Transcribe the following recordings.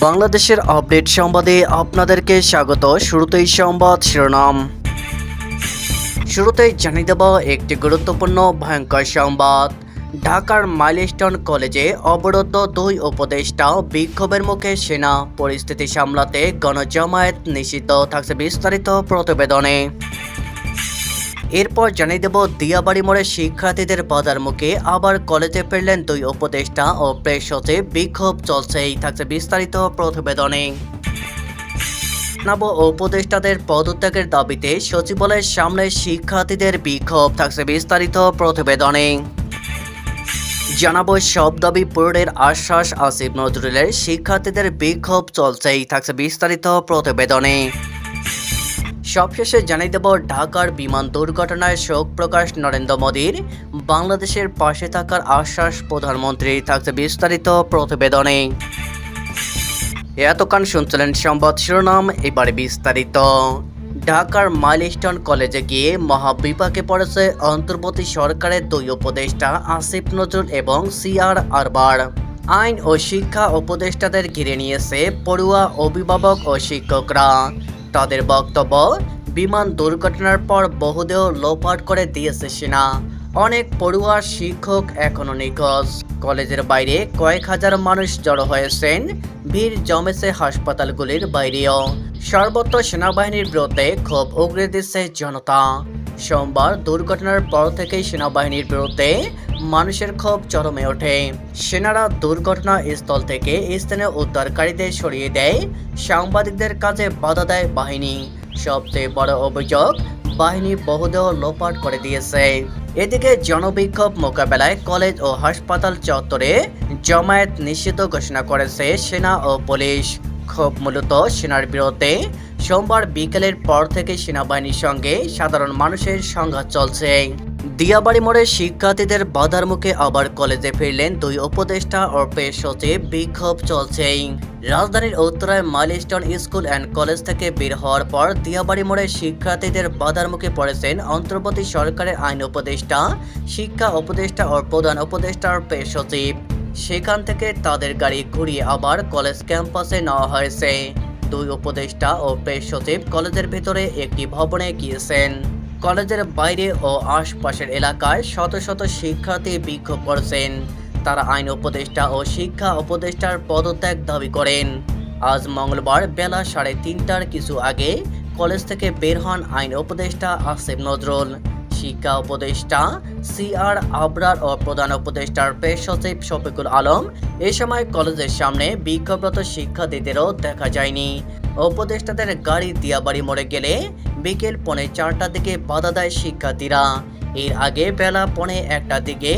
বাংলাদেশের আপডেট সংবাদে আপনাদেরকে স্বাগত। শুরুতেই সংবাদ শিরোনাম। শুরুতেই জানিয়ে দেব একটি গুরুত্বপূর্ণ ভয়ঙ্কর সংবাদ। ঢাকার মাইলস্টোন কলেজে অবরুদ্ধ দুই উপদেষ্টা বিক্ষোভের মুখে সেনা পরিস্থিতি সামলাতে গণজামায়াত নিষিদ্ধ, থাকছে বিস্তারিত প্রতিবেদনে। এরপর জানিয়ে দেব, দিয়াবাড়ি মোড়ে শিক্ষার্থীদের বাধার মুখে আবার কলেজে ফিরলেন দুই উপদেষ্টা ও প্রেস সচিব। বিক্ষোভ চলছেই থাকছে বিস্তারিত প্রতিবেদনে। নব উপদেষ্টাদের পদত্যাগের দাবিতে সচিবালয়ের সামনে শিক্ষার্থীদের বিক্ষোভ, থাকছে বিস্তারিত প্রতিবেদনে। জানাব, সব দাবি পূরণের আশ্বাস আসিফ নজরুলের। শিক্ষার্থীদের বিক্ষোভ চলছেই থাকছে বিস্তারিত প্রতিবেদনে। সবশেষে জানিয়ে দেব, ঢাকার বিমান দুর্ঘটনায় শোক প্রকাশ নরেন্দ্র মোদীর। বাংলাদেশের পাশে থাকার আশ্বাস প্রধানমন্ত্রী। থাকছে বিস্তারিত প্রতিবেদনে। এতক্ষণ শুনছিলেন সংবাদ শিরোনাম, এবারে বিস্তারিত। ঢাকার মাইলস্টোন কলেজে গিয়ে মহাবিপাকে পড়েছে অন্তর্বর্তী সরকারের দুই উপদেষ্টা, আসিফ নজরুল এবং সিআর আরবার। আইন ও শিক্ষা উপদেষ্টাদের ঘিরে নিয়েছে পড়ুয়া অভিভাবক ও শিক্ষকরা। তাদের বক্তব্য, বিমান দুর্ঘটনার পর বহুদেহ লোপাট করে দিয়েছে সেনা। অনেক পড়ুয়া শিক্ষক এখনও নিখোঁজ। কলেজের বাইরে কয়েক হাজার মানুষ জড়ো হয়েছেন ভিড় জমেছে হাসপাতালগুলির বাইরেও। সর্বত্র সেনাবাহিনীর বিরুদ্ধে ক্ষোভ উগড়ে দিচ্ছে জনতা। সোমবার দুর্ঘটনার পর থেকেই সেনাবাহিনীর বিরুদ্ধে মানুষের ক্ষোভ চরমে ওঠে। সেনারা দুর্ঘটনা স্থল থেকে স্থানীয় উদ্ধারকারীদের সরিয়ে দেয়। সাংবাদিকদের কাজে বাধা দেয় বাহিনী। সবচেয়ে বড় অভিযোগ, বাহিনী বহুদেহ লোপাট করে দিয়েছে। এদিকে জনবিক্ষোভ মোকাবেলায় কলেজ ও হাসপাতাল চত্বরে জমায়েত নিষিদ্ধ ঘোষণা করেছে সেনা ও পুলিশ। ক্ষোভ মূলত সেনার বিরুদ্ধে। সোমবার বিকেলের পর থেকে সেনাবাহিনীর সঙ্গে সাধারণ মানুষের সংঘাত চলছে। দিয়াবাড়ি মোড়ে শিক্ষার্থীদের বাধার মুখে আবার কলেজে ফিরলেন দুই উপদেষ্টা ও পেশ সচিব। বিক্ষোভ চলছে। রাজধানীর উত্তরায় মাইলস্টোন স্কুল অ্যান্ড কলেজ থেকে বের হওয়ার পর দিয়াবাড়ি মোড়ে শিক্ষার্থীদের বাধার মুখে পড়েছেন অন্তর্বর্তী সরকারের আইন উপদেষ্টা, শিক্ষা উপদেষ্টা ও প্রধান উপদেষ্টার পেশ সচিব। সেখান থেকে তাদের গাড়ি ঘুরিয়ে আবার কলেজ ক্যাম্পাসে নেওয়া হয়েছে। দুই উপদেষ্টা ও প্রেস সচিব কলেজের ভেতরে একটি ভবনে গিয়েছেন। কলেজের বাইরে ও আশপাশের এলাকায় শত শত শিক্ষার্থী বিক্ষোভ করছেন। তারা আইন উপদেষ্টা ও শিক্ষা উপদেষ্টার পদত্যাগ দাবি করেন। আজ মঙ্গলবার বেলা সাড়ে তিনটার কিছু আগে কলেজ থেকে বের হন আইন উপদেষ্টা আসিফ নজরুল। শিক্ষা উপদেষ্টা সি আর আবরার ও প্রধান উপদেষ্টার পেশ সচিব শফিকুল আলম এ সময় কলেজের সামনে বিক্ষোভরত শিক্ষার্থীদেরও দেখা যায়নি। উপদেষ্টাদের গাড়ি দিয়াবাড়ি মরে গেলে বিকেল পৌনে চারটার দিকে বাধা দেয় শিক্ষার্থীরা। এর আগে বেলা পৌনে একটার দিকে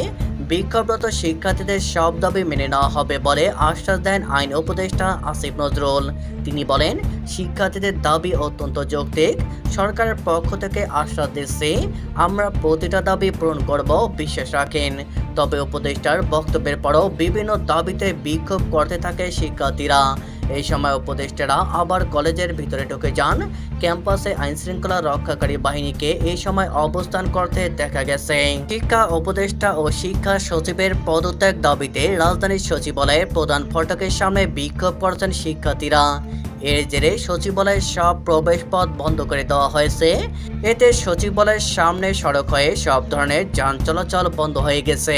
বিক্ষোভরত শিক্ষার্থীদের সব দাবি মেনে নেওয়া হবে বলে আশ্বাস দেন আইন উপদেষ্টা আসিফ নজরুল। তিনি বলেন, শিক্ষার্থীদের দাবি অত্যন্ত যৌক্তিক। সরকারের পক্ষ থেকে আশ্বাস দিচ্ছে আমরা প্রতিটা দাবি পূরণ করব, বিশ্বাস রাখেন। তবে উপদেষ্টার বক্তব্যের পরও বিভিন্ন দাবিতে বিক্ষোভ করতে থাকে শিক্ষার্থীরা। এই সময় উপদেষ্টারা আবার কলেজের ভিতরে ঢুকে যান। ক্যাম্পাসে আইনশৃঙ্খলা রক্ষাকারী বাহিনীকে এই সময় অবস্থান করতে দেখা গেছে। শিক্ষা উপদেষ্টা ও শিক্ষা সচিবের পদত্যাগ দাবিতে রাজধানীর সচিবালয়ের প্রধান ফটকের সামনে বিক্ষোভ করছেন শিক্ষার্থীরা। এর জেরে সচিবালয়ের সব প্রবেশপথ বন্ধ করে দেওয়া হয়েছে। এতে সচিবালয়ের সামনে সড়ক হয়ে সব ধরনের যান চলাচল বন্ধ হয়ে গেছে।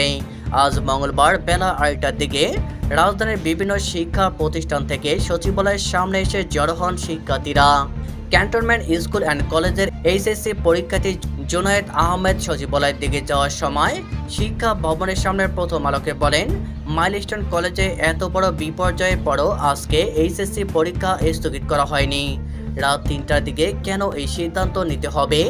আজ মঙ্গলবার বেলা আড়াইটার দিকে রাজধানীর বিভিন্ন শিক্ষা প্রতিষ্ঠান থেকে সচিবালয়ের সামনে এসে জড়ো হন শিক্ষার্থীরা। ক্যান্টনমেন্ট স্কুল অ্যান্ড কলেজের এইচএসসি পরীক্ষার্থী জুনায়েদ আহমেদ সচিবালয়ের দিকে যাওয়ার সময় শিক্ষা ভবনের সামনে প্রথম আলোকে বলেন, মাইলস্টোন কলেজে এত বড় বিপর্যয়ের পরও আজকে এইচএসসি পরীক্ষা স্থগিত করা হয়নি। রাত তিনটার দিকে কেন এই সিদ্ধান্ত নিতে হবে?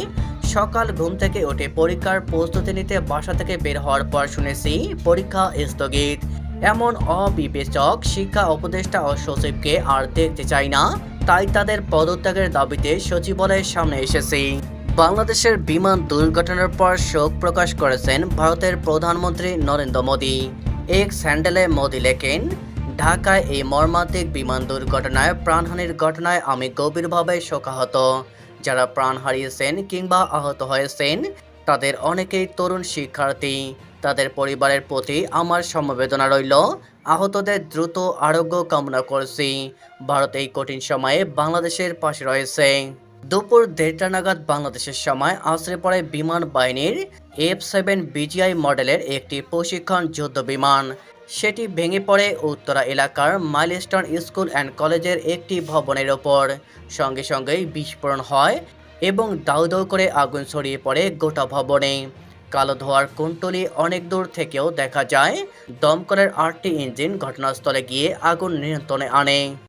সকাল ঘুম থেকে উঠে পরীক্ষার প্রস্তুতি নিতে বাসা থেকে বের হওয়ার পর শুনেছি পরীক্ষা স্থগিত। এমন অবিবেচক শিক্ষা উপদেষ্টা ও সচিবকে আর দেখতে চাই না, তাই তাদের পদত্যাগের দাবিতে সচিবালয়ের সামনে এসেছি। বাংলাদেশের বিমান দুর্ঘটনার পর শোক প্রকাশ করেছেন ভারতের প্রধানমন্ত্রী নরেন্দ্র মোদী। এক স্যান্ডেলে মোদী লেখেন, ঢাকায় এই মর্মান্তিক বিমান দুর্ঘটনায় প্রাণহানির ঘটনায় আমি গভীরভাবে শোকাহত। যারা প্রাণ হারিয়েছেন কিংবা আহত হয়েছেন তাদের অনেকেই তরুণ শিক্ষার্থী। তাদের পরিবারের প্রতি আমার সমবেদনা রইল। আহতদের দ্রুত আরোগ্য কামনা করছি। ভারত এই কঠিন সময়ে বাংলাদেশের পাশে রয়েছে। দুপুর দেড়টা নাগাদ বাংলাদেশের সময় আশ্রে পড়ে বিমান বাহিনীর এফ সেভেন বিজিআই মডেলের একটি প্রশিক্ষণ যুদ্ধ বিমান। সেটি ভেঙে পড়ে উত্তরা এলাকার মাইলস্টোন স্কুল অ্যান্ড কলেজের একটি ভবনের ওপর। সঙ্গে সঙ্গেই বিস্ফোরণ হয় এবং দাউ দাউ করে আগুন ছড়িয়ে পড়ে গোটা ভবনে। কালো ধোয়ার কুণ্ডলি অনেক দূর থেকেও দেখা যায়, দমকলের আটটি ইঞ্জিন ঘটনাস্থলে গিয়ে আগুন নিয়ন্ত্রণে আনে।